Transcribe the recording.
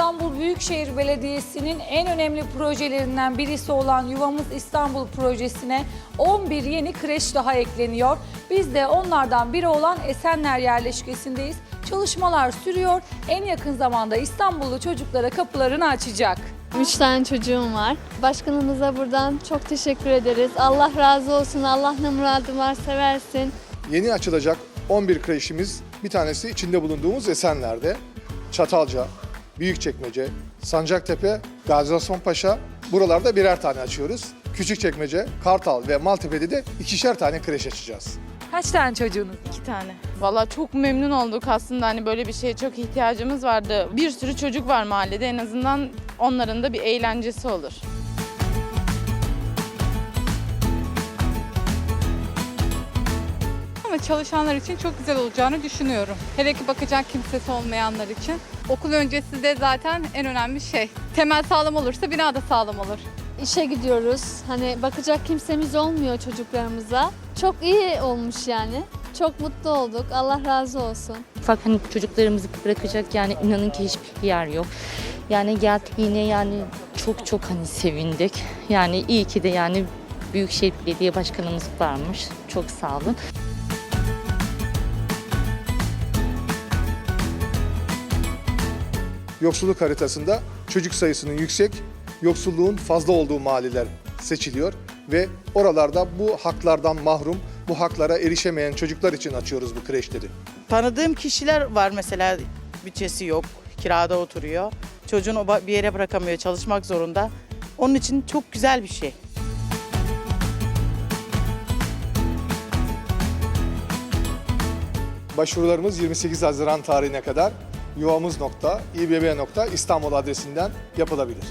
İstanbul Büyükşehir Belediyesi'nin en önemli projelerinden birisi olan Yuvamız İstanbul projesine 11 yeni kreş daha ekleniyor. Biz de onlardan biri olan Esenler yerleşkesindeyiz. Çalışmalar sürüyor. En yakın zamanda İstanbullu çocuklara kapılarını açacak. Üç tane çocuğum var. Başkanımıza buradan çok teşekkür ederiz. Allah razı olsun. Allah ne muradı var seversin. Yeni açılacak 11 kreşimiz bir tanesi içinde bulunduğumuz Esenler'de. Çatalca, Büyükçekmece, Sancaktepe, Gazi Osman Paşa buralarda birer tane açıyoruz. Küçükçekmece, Kartal ve Maltepe'de de ikişer tane kreş açacağız. Kaç tane çocuğunuz? İki tane. Valla çok memnun olduk aslında hani böyle bir şeye çok ihtiyacımız vardı. Bir sürü çocuk var mahallede en azından onların da bir eğlencesi olur. Ama çalışanlar için çok güzel olacağını düşünüyorum. Hele ki bakacak kimsesi olmayanlar için. Okul öncesi de zaten en önemli şey. Temel sağlam olursa bina da sağlam olur. İşe gidiyoruz. Hani bakacak kimsemiz olmuyor çocuklarımıza. Çok iyi olmuş yani. Çok mutlu olduk. Allah razı olsun. Ufak hani çocuklarımızı bırakacak yani inanın ki hiçbir yer yok. Yani geldik yine yani çok çok hani sevindik. Yani iyi ki de yani Büyükşehir Belediye Başkanımız varmış. Çok sağ olun. Yoksulluk haritasında çocuk sayısının yüksek, yoksulluğun fazla olduğu mahalleler seçiliyor ve oralarda bu haklardan mahrum, bu haklara erişemeyen çocuklar için açıyoruz bu kreşleri. Tanıdığım kişiler var mesela bütçesi yok, kirada oturuyor. Çocuğunu bir yere bırakamıyor, çalışmak zorunda. Onun için çok güzel bir şey. Başvurularımız 28 Haziran tarihine kadar yuvamız.ibb.istanbul adresinden yapılabilir.